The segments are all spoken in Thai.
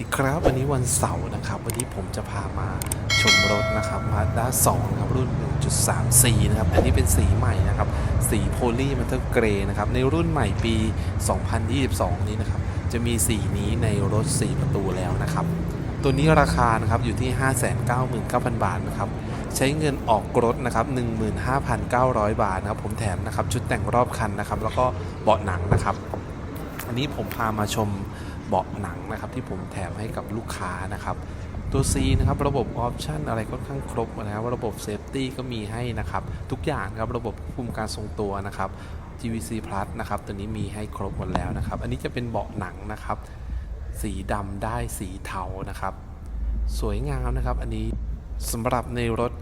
ดีครับ วันนี้วันเสาร์นะครับ วันนี้ผมจะพามาชมรถนะครับมาด้า2นะครับรุ่น 1.34 นะครับ อันนี้เป็นสีใหม่นะครับ สีโพลีมันเตอร์เกรนะครับ ในรุ่นใหม่ปี 2022 นี้นะครับ จะมีสีนี้ในรถ 4 ประตูแล้วนะครับ ตัวนี้ราคานะครับอยู่ที่ 599,000 บาทนะครับ ใช้เงินออกรถนะครับ 15,900 บาทนะครับ ผมแถมนะครับชุดแต่งรอบคันนะครับ แล้วก็เบาะหนังนะครับ อันนี้ผมพามาชม เบาะหนังนะครับที่ผมแถมให้กับลูกค้านะครับตัว C นะครับระบบออปชันอะไรค่อนข้างครบนะครับระบบเซฟตี้ก็มีให้นะครับทุกอย่างครับระบบควบคุมการทรงตัวนะครับ GVC Plus นะครับตัวนี้มีให้ครบหมดแล้วนะครับ อันนี้จะเป็นเบาะหนังนะครับ สีดำได้สีเทานะครับ สวยงามนะครับ อันนี้สำหรับในรถ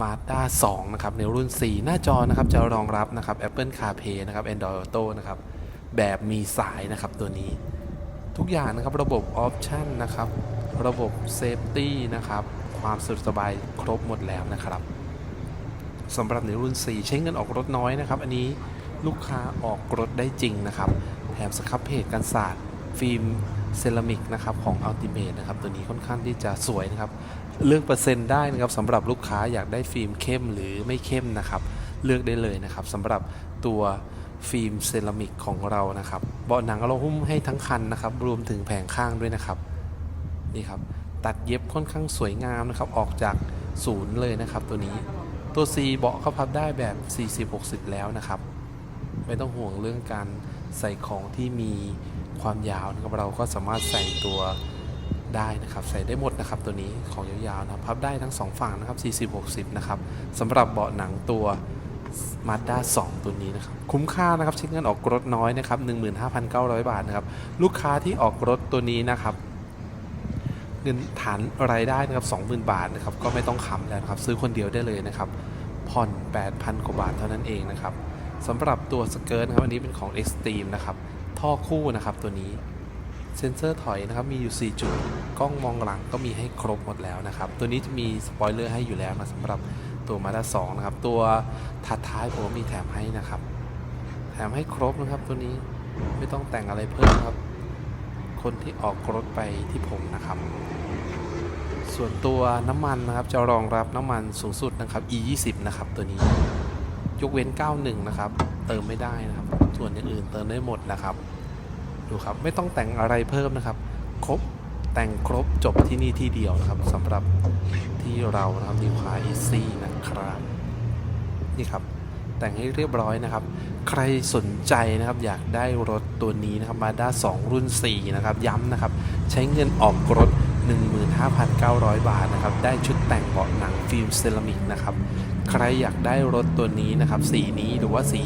Mazda 2 นะครับ ในรุ่น 4 หน้าจอนะครับ จะรองรับนะครับ Apple CarPlay นะครับ Android Auto นะครับ แบบมีสายนะครับตัวนี้ ทุกอย่างนะครับระบบออปชันนะครับ ระบบเซฟตี้นะครับ ความสะดวกสบายครบหมดแล้วนะครับสำหรับในรุ่น 4 ใช้เงินออกรถน้อยนะครับ อันนี้ลูกค้าออกรถได้จริงนะครับ แถมสครับเพจกันศาสตร์ฟิล์มเซรามิกนะครับของ Ultimate นะครับ ตัวนี้ค่อนข้างที่จะสวยนะครับ เลือกเปอร์เซ็นต์ได้นะครับสำหรับลูกค้าอยากได้ฟิล์มเข้มหรือไม่เข้มนะครับ เลือกได้เลยนะครับสำหรับตัว ฟิล์มเซรามิกของเรานะครับเบาะหนังเราหุ้มให้ทั้งคันนะครับ รวมถึงแผงข้างด้วยนะครับนี่ครับตัดเย็บค่อนข้างสวยงามนะครับ ออกจากศูนย์เลยนะครับ ตัวนี้ตัว C เบาะเขาพับได้แบบ 40-60 แล้วนะครับ ไม่ต้องห่วงเรื่องการใส่ของที่มีความยาวนะครับเราก็สามารถใส่ตัวได้นะครับ ใส่ได้หมดนะครับ ตัวนี้ของยาวๆนะพับได้ทั้งสองฝั่งนะครับ 40-60 นะครับสำหรับเบาะหนังตัว Mazda 2 ตัวนี้นะครับ คุ้มค่านะครับใช้เงินออกรถน้อยนะครับ 15,900 บาทนะครับ ลูกค้าที่ออกรถตัวนี้นะครับเงินฐานรายได้นะครับ20,000 บาทนะครับ ก็ไม่ต้องค้ำแล้วครับ ซื้อคนเดียวได้เลยนะครับ ผ่อน 8,000 กว่าบาทเท่านั้นเองนะครับสำหรับตัวสเกิร์ตครับ อันนี้เป็นของ Extreme นะครับ ท่อคู่นะครับตัวนี้ เซ็นเซอร์ถอยนะครับ มีอยู่ 4 จุด กล้องมองหลังก็มีให้ครบหมดแล้วนะครับ ตัวนี้จะมีสปอยเลอร์ให้อยู่แล้วนะสำหรับ ตัวมาด้า2นะครับ ตัวถัดท้ายผมมีแถมให้นะครับ แถมให้ครบนะครับตัวนี้ไม่ต้องแต่งอะไรเพิ่มครับ คนที่ออกรถไปที่ผมนะครับ ส่วนตัวน้ำมันนะครับจะรองรับน้ำมันสูงสุดนะครับ E 2 0นะครับตัวนี้ ยกเว้น 91 นะครับ เติมไม่ได้นะครับ ส่วนอย่างอื่นเติมได้หมดนะครับ ดูครับไม่ต้องแต่งอะไรเพิ่มนะครับ ครบ แต่งครบจบที่นี่ที่เดียวนะครับสำหรับที่เรานะครับนิวคาอีซี่นะครับนี่ครับ แต่งให้เรียบร้อยนะครับ ใครสนใจนะครับอยากได้รถตัวนี้นะครับมาด้า2รุ่น 4 นะครับ ย้ำนะครับ ใช้เงินออกรถ 15,900 บาทนะครับ ได้ชุดแต่งเบาะหนังฟิล์มเซรามิกนะครับ ใครอยากได้รถตัวนี้นะครับ สีนี้หรือว่าสี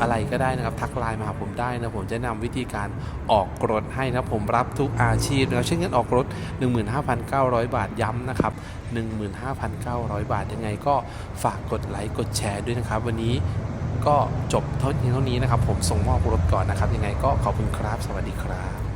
อะไรก็ได้นะครับ ทักไลน์มาหาผมได้นะผมจะนำวิธีการออกรถให้นะผมรับทุกอาชีพนะเช่นกันออกรถ 15,900 บาทย้ำนะครับ 15,900 บาทยังไงก็ฝากกดไลค์กดแชร์ด้วยนะครับ วันนี้ก็จบเท่านี้เท่านี้นะครับ ผมส่งมอบรถก่อนนะครับ ยังไงก็ขอบคุณครับ สวัสดีครับ